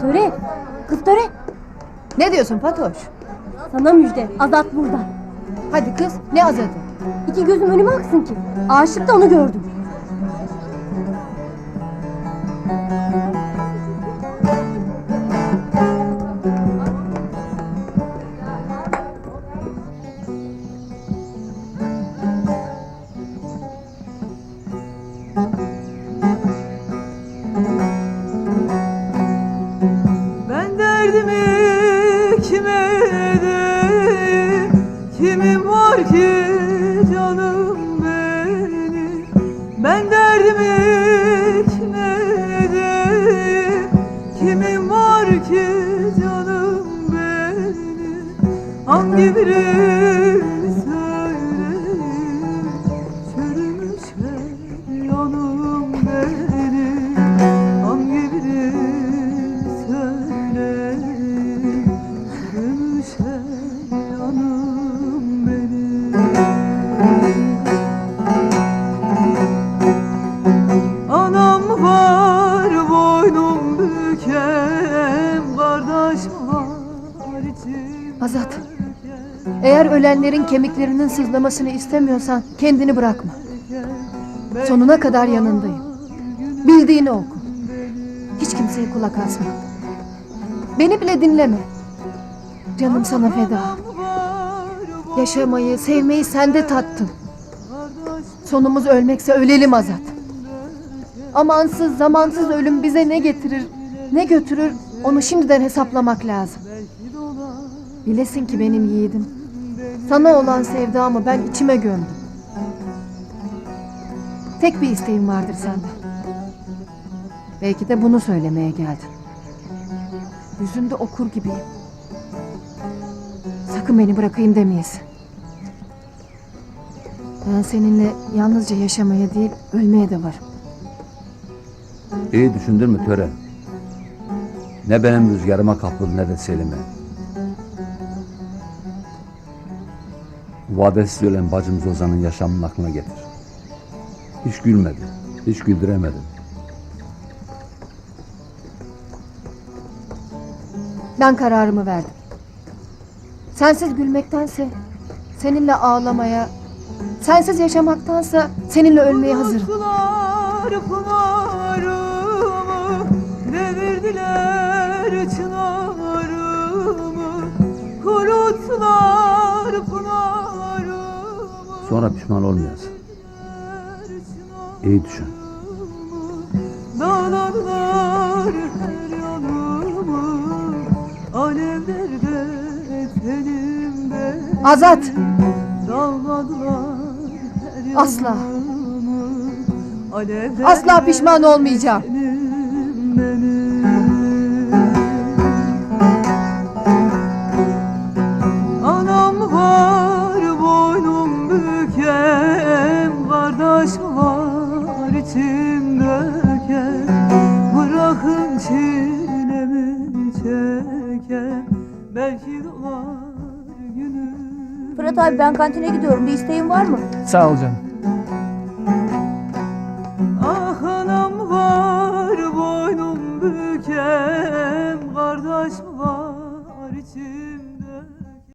Töre, kız Töre. Ne diyorsun Fatoş? Sana müjde, Azat burada. Hadi kız ne azadı? İki gözüm önüme aksın ki. Aşık da onu gördüm. Hangi birini söyleyeyim Çürümüş her yanım benim Azat. Eğer ölenlerin kemiklerinin sızlamasını istemiyorsan kendini bırakma. Sonuna kadar yanındayım. Bildiğini oku. Hiç kimseye kulak asma. Beni bile dinleme. Canım sana feda. Yaşamayı, sevmeyi sende tattım. Sonumuz ölmekse ölelim Azat. Amansız, zamansız ölüm bize ne getirir, ne götürür onu şimdiden hesaplamak lazım. Bilesin ki benim yiğidim. Sana olan sevdamı ben içime gömdüm. Tek bir isteğim vardır senden. Belki de bunu söylemeye geldin. Yüzünde okur gibiyim. Sakın beni bırakayım demeyesin. Ben seninle yalnızca yaşamaya değil, ölmeye de varım. İyi düşündün mü töre? Ne benim rüzgarıma kapıldın ne de Selim'e. Vadesiz ölen bacımız Ozan'ın yaşamını aklına getir. Hiç gülmedi, hiç güldüremedin. Ben kararımı verdim. Sensiz gülmektense seninle ağlamaya, sensiz yaşamaktansa seninle ölmeye hazırım. Sular pınarımı Sonra pişman olmayasın. İyi düşün. Dağlarlar her yanımı Alevlerde tenimde Azat! Dağladılar her Asla. Asla pişman olmayacağım. Fırat abi ben kantine gidiyorum. Bir isteğin var mı? Sağ ol canım.